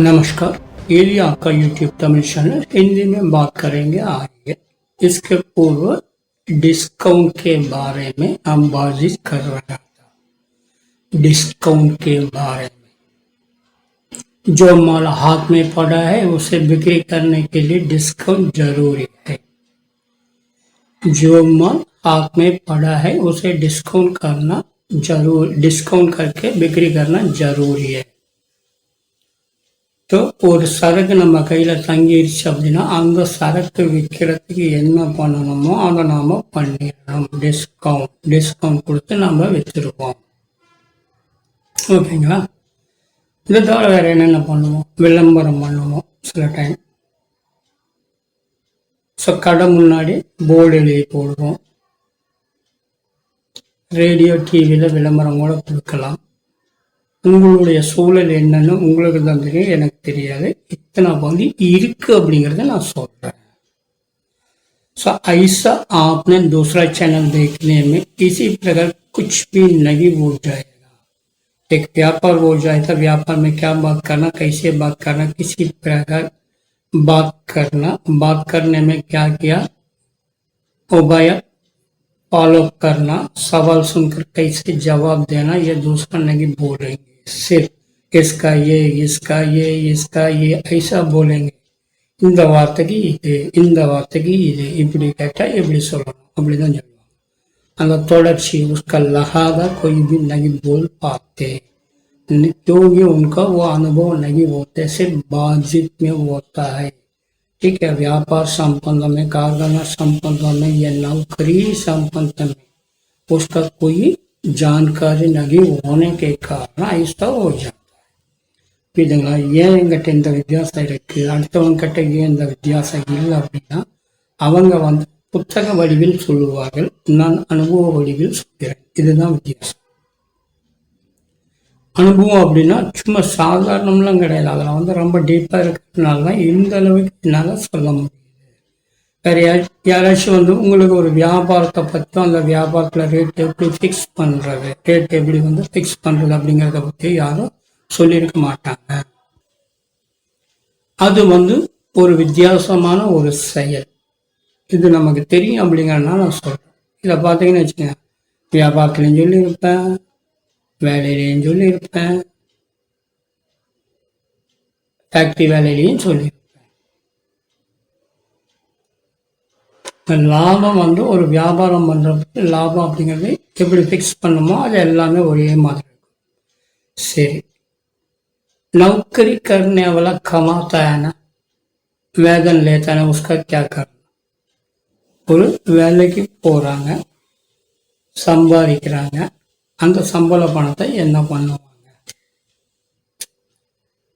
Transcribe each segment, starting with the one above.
नमस्कार। ये भी आपका YouTube तमिल चैनल हिंदी में बात करेंगे आइए इसके पूर्व डिस्काउंट के बारे में हम बातचीत कर रहा था। डिस्काउंट के बारे में। जो माल हाथ में पड़ा है, उसे बिक्री करने के लिए डिस्काउंट ज़रूरी है। जो माल हाथ में पड़ा है, उसे डिस्काउंट करना ज़रूर डिस्काउंट करके बिक्री करना ज़रूरी है। ஒரு சரக்கு நம்ம கையில் தங்கிடுச்சு அப்படின்னா அந்த சரக்கு விற்கிறதுக்கு என்ன பண்ணணுமோ அதை நாம் பண்ணிடணும். டிஸ்கவுண்ட் டிஸ்கவுண்ட் கொடுத்து நம்ம விற்றுருவோம் ஓகேங்களா? இதை தவிர வேறு என்னென்ன பண்ணுவோம்? விளம்பரம் பண்ணுவோம் சில டைம் ஸோ கடை முன்னாடி போர்டு எழுதி போடுவோம். ரேடியோ டிவியில் விளம்பரம் கூட கொடுக்கலாம். உங்களுடைய சூழல் என்னன்னு உங்களுக்கு தான் தெரியும் எனக்கு தெரியாது இத்தனை வந்து இருக்கு அப்படிங்கிறத நான் சொல்றேன் सो ऐसा आपने दूसरा चैनल देखने में इसी प्रकार कुछ भी नहीं हो जाएगा एक व्यापार हो जाए तो व्यापार में क्या बात करना कैसे बात करना किसी प्रकार बात करना बात करने में क्या किया उभय फॉलो करना सवाल सुनकर कैसे जवाब देना ये दूसरा नहीं बोलेंगे सिर्फ इसका ये इसका ये इसका ये ऐसा बोलेंगे இந்த வார்த்தைக்கு இது இந்த வார்த்தைக்கு இது இப்படி கேட்டால் எப்படி சொல்லணும் அப்படிதான் சொல்லுவாங்க அந்த தொடர்ச்சி उसका लहादा कोई भी नहीं बोल पाते क्योंकि उनका वो अनुभव नहीं होते सिर्फ बातचीत में होता है ठीक है व्यापार संबंध में कारखाना संबंध में या नौकरी संबंध में उसका कोई जानकारी नहीं होने के कारण ऐसा हो जाता है புரியுதுங்களா ஏன் எங்கிட்ட இந்த வித்தியாசம் இருக்கு அடுத்தவங்க கிட்ட ஏன் இந்த வித்தியாசம் இல்லை அப்படின்னா அவங்க வந்து புத்தக வடிவில் சொல்லுவார்கள் நான் அனுபவ வடிவில் சொல்கிறேன் இதுதான் வித்தியாசம் அனுபவம் அப்படின்னா சும்மா சாதாரணம்லாம் கிடையாது அதில் வந்து ரொம்ப டீப்பாக இருக்கிறதுனால தான் இந்த அளவுக்கு என்னால் சொல்ல முடியுது வேற யாராச்சும் வந்து உங்களுக்கு ஒரு வியாபாரத்தை பற்றியும் அந்த வியாபாரத்தில் ரேட் எப்படி ஃபிக்ஸ் பண்ணுறது ரேட் எப்படி வந்து ஃபிக்ஸ் பண்ணுறது அப்படிங்கிறத பற்றி யாரும் சொல்லியிருக்க மாட்டாங்க. அது வந்து ஒரு வித்தியாசமான ஒரு செயல். இது நமக்கு தெரியும் அப்படிங்கிறதுனால நான் சொல்கிறேன் இதை பார்த்தீங்கன்னு வச்சுக்கோங்க. வியாபாரத்துலையும் சொல்லியிருப்பேன் வேலையிலையும் சொல்லியிருப்பேன் ஃபேக்ட்ரி வேலையிலையும் சொல்லியிருப்பேன். லாபம் வந்து ஒரு வியாபாரம் பண்ணுறதுக்கு லாபம் அப்படிங்கிறது எப்படி ஃபிக்ஸ் பண்ணுமோ அது எல்லாமே ஒரே மாதிரி இருக்கும் சரி नौकरी करने वाला कमाता है ना वेतन लेता है ना उसका क्या करना ஒரு வேலைக்கு போறாங்க சம்பாதிக்கிறாங்க அந்த சம்பள பணத்தை என்ன பண்ணுவாங்க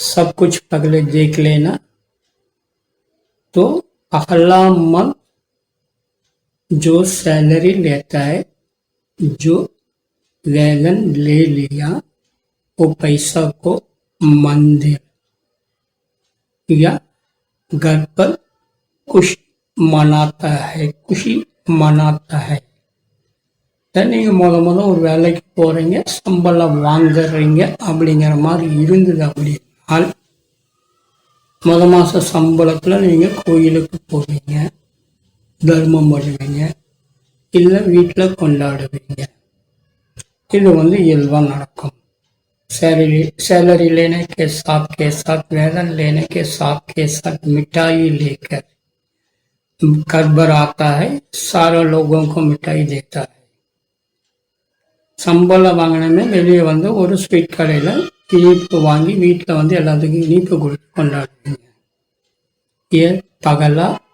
सब कुछ पहले देख लेना तो अगला मंथ जो सैलरी लेता है जो वेतन ले लिया वो पैसा को मंदिर या घर पर खुशी मनाता है खुशी मनाता है தான் நீங்க முத முத ஒரு வேலைக்கு போறீங்க சம்பளம் வாங்குறீங்க அப்படிங்கிற மாதிரி இருந்தது அப்படின்னால் முத மாச சம்பளத்துல நீங்க கோயிலுக்கு போவீங்க தர்மம் பண்ணுவீங்க இல்லை வீட்டில் கொண்டாடுவீங்க இது வந்து இயல்பா நடக்கும் सैलरी सैलरी लेने के साथ के साथ वेतन लेने के साथ के साथ मिठाई लेकर घर भर आता है सारे लोगों को मिठाई देता है சம்பளம் வாங்கினமே வெளியே வந்து ஒரு ஸ்வீட் கடையில் இனிப்பு வாங்கி வீட்டில் வந்து எல்லாத்துக்கும் இனிப்பு கொடுத்து கொண்டாடுவீங்க ये पगला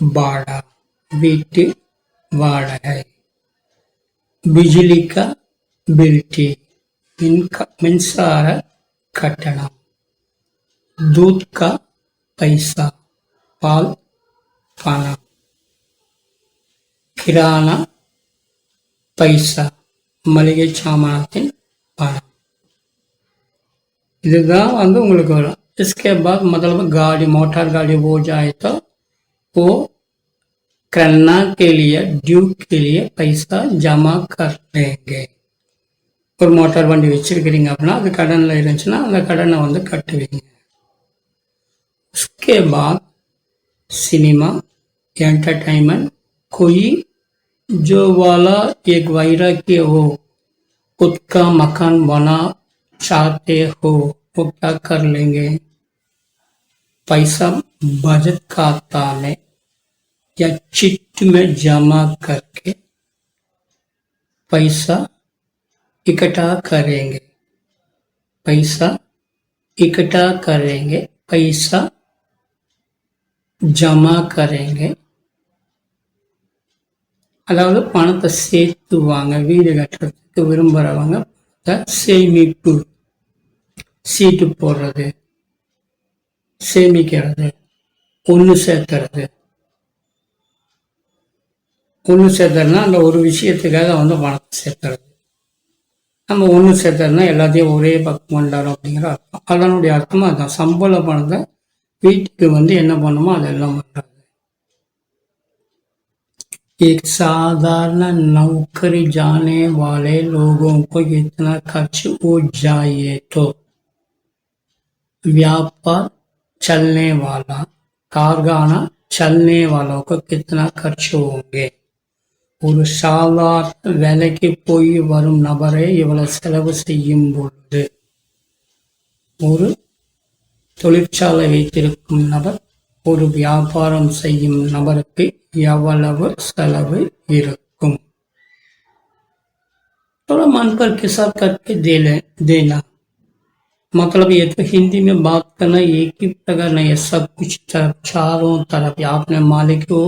भाड़ा வீட்டு வாடகை बिजली का बिल्टी मिनका- மின்சார கட்டணம் दूध का பைசா பால் பணம் கிரானா பைசா மளிகை சாமானத்தின் பணம் இதுதான் வந்து உங்களுக்கு வரும் इसके बाद मतलब गाड़ी मोटर गाड़ी वो जाए तो वो करना के लिए ड्यू के लिए पैसा जमा कर लेंगे ஒரு மோட்டார் வண்டி வச்சிருக்கிறீங்க அப்படின்னா அது கடனில் இருந்துச்சுன்னா அந்த கடனை வந்து கட்டுவீங்க उसके बाद सिनेमा एंटरटेनमेंट कोई जो वाला एक वैराग्य हो खुद का मकान बना चाहते हो वो क्या कर लेंगे पैसा बचत खाता में या चिट में जमा करके पैसा इकट्ठा करेंगे पैसा इकट्ठा करेंगे पैसा ஜமா கரேங்க அதாவது பணத்தை சேர்த்துவாங்க வீடு கட்டுறதுக்கு விரும்புகிறவங்க சேமிப்பு சீட்டு போடுறது சேமிக்கிறது ஒன்று சேர்த்துறது ஒன்று சேர்த்துறதுனா அந்த ஒரு விஷயத்துக்காக வந்து பணத்தை சேர்த்துறது நம்ம ஒன்று சேர்த்துறதுனா எல்லாத்தையும் ஒரே பக்கம் கொண்டாடும் அப்படிங்கிற அர்த்தம் அதனுடைய அர்த்தம் அதுதான் சம்பள பணத்தை வீட்டுக்கு வந்து என்ன பண்ணுமோ அதெல்லாம் பண்ணுறது एक साधारण नौकरी जाने वाले लोगों को इतना खर्च हो जाए तो व्यापार चलने वाला कारखाना चलने वालों को कितना खर्च होंगे ஒரு சாதாரண வேலைக்கு போய் வரும் நபரை இவ்வளவு செலவு செய்யும் பொழுது ஒரு தொழிற்சாலை வைத்திருக்கும் நபர் ஒரு வியாபாரம் செய்யும் நபருக்கு எவ்வளவு செலவு இருக்கும் थोड़ा मन पर हिसाब करके दे ले देना मतलब ये तो हिंदी में बात करना एक ही प्रकार नहीं है सब कुछ तरफ चारों तरफ आपने मालिक हो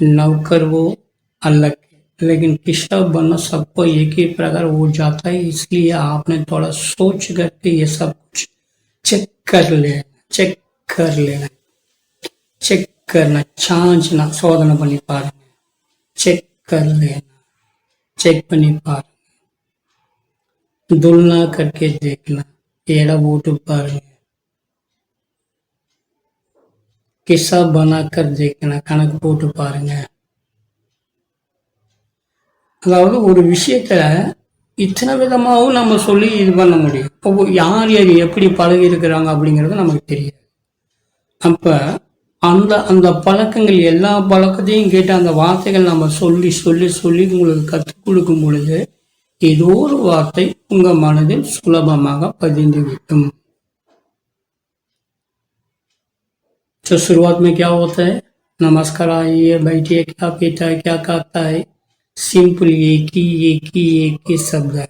नौकर वो अलग है लेकिन किस्सा बनना सबको एक ही प्रकार हो जाता है इसलिए आपने थोड़ा सोच करके ये सब कुछ चेक कर लेना चेक कर लेना चेक करना छांचना சோதனை பண்ணி பாருங்க चेक कर लेना चेक பண்ணி பாருங்க तुलना करके देखना एड़ा போட்டு பாருங்க கிஸ்ஸா बनाकर देखना கணக்கு போட்டு பாருங்க அதாவது ஒரு விஷயத்த இத்தனை விதமாகவும் நம்ம சொல்லி இது பண்ண முடியும் இப்போ யார் யார் எப்படி பழகி இருக்கிறாங்க அப்படிங்கிறது நமக்கு தெரியாது அப்ப அந்த அந்த பழக்கங்கள் எல்லா பழக்கத்தையும் கேட்டு அந்த வார்த்தைகள் நம்ம சொல்லி சொல்லி சொல்லி உங்களுக்கு கற்றுக் கொடுக்கும் பொழுது ஏதோ ஒரு வார்த்தை உங்க மனதில் சுலபமாக பதிந்துவிடும் तो शुरुआत में क्या होता है नमस्कार आइए बैठिए क्या पीता है क्या खाता है சிம்பிள் ஏக்கி ஏக்கி ஏக்கி சப்த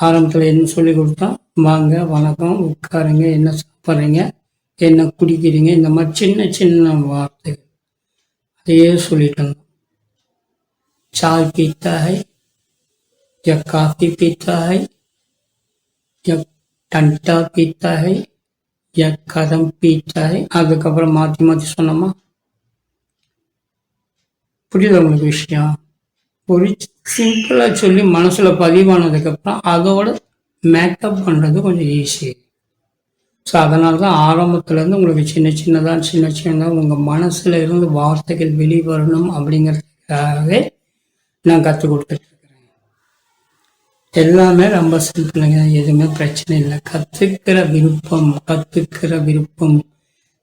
ஆரம்பத்தில் என்ன சொல்லி கொடுத்தா வாங்க வணக்கம் உட்காருங்க என்ன சாப்பிட்றீங்க என்ன குடிக்கிறீங்க இந்த மாதிரி சின்ன சின்ன வார்த்தைகள் அதையே சொல்லிட்டு இருந்தோம் चाय पीता है या कॉफी पीता है या टंटा पीता है या कदम पीता है அதுக்கப்புறம் மாற்றி மாற்றி சொன்னோமா புரியுது உங்களுக்கு விஷயம் ஒரு சிம்பிளாக சொல்லி மனசில் பதிவானதுக்கப்புறம் அதோட மேக்கப் பண்ணுறது கொஞ்சம் ஈஸி ஸோ அதனால தான் ஆரம்பத்துலேருந்து உங்களுக்கு சின்ன சின்னதாக சின்ன சின்னதாக உங்கள் மனசில் இருந்து வார்த்தைகள் வெளிவரணும் அப்படிங்கிறதுக்காகவே நான் கற்றுக் கொடுத்துட்ருக்குறேன் எல்லாமே ரொம்ப சிம்பிளுங்க. எதுவுமே பிரச்சனை இல்லை. கற்றுக்கிற விருப்பம் கற்றுக்கிற விருப்பம்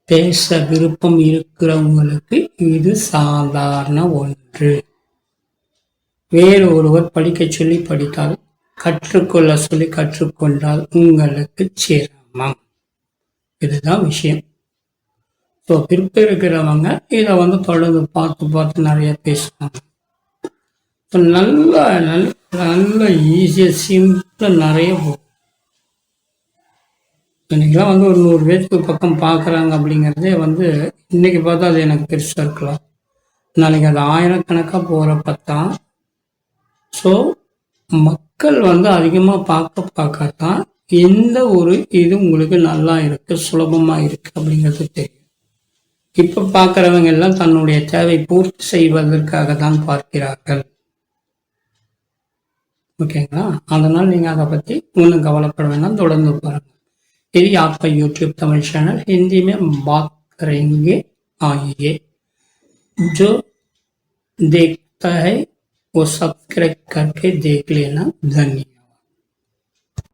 பேச விருப்பம் இருக்கிறவங்களுக்கு இது சாதாரண ஒன்று. வேறு ஒருவர் படிக்க சொல்லி படித்தால் கற்றுக்கொள்ள சொல்லி கற்றுக்கொண்டால் உங்களுக்கு சிரமம். இதுதான் விஷயம். ஸோ விருப்பம் இருக்கிறவங்க இதை வந்து தொடர்ந்து பார்த்து பார்த்து நிறைய பேசுவாங்க. ஸோ நல்ல நல்ல நல்ல ஈஸியாக சிம்பிளாக நிறைய போகும் இன்னைக்கெல்லாம் வந்து ஒரு நூறு பேருக்கு பக்கம் பார்க்குறாங்க அப்படிங்கிறதே வந்து இன்னைக்கு பார்த்தா அது எனக்கு பெருசாக இருக்கலாம். நாளைக்கு அது ஆயிரக்கணக்காக போகிறப்ப தான். ஸோ மக்கள் வந்து அதிகமாக பார்க்க பார்க்கத்தான் எந்த ஒரு இது உங்களுக்கு நல்லா இருக்கு சுலபமாக இருக்கு அப்படிங்கிறது தெரியும். இப்போ பார்க்குறவங்க எல்லாம் தன்னுடைய தேவை பூர்த்தி செய்வதற்காக தான் பார்க்கிறார்கள். ஓகேங்களா அதனால் நீங்கள் அதை பற்றி ஒன்றும் கவலைப்பட வேண்டாம் தொடர்ந்து பாருங்கள் यदि आपका यूट्यूब तमिल चैनल हिंदी में बात करेंगे आइए जो देखता है वो सब्सक्राइब करके देख लेना धन्यवाद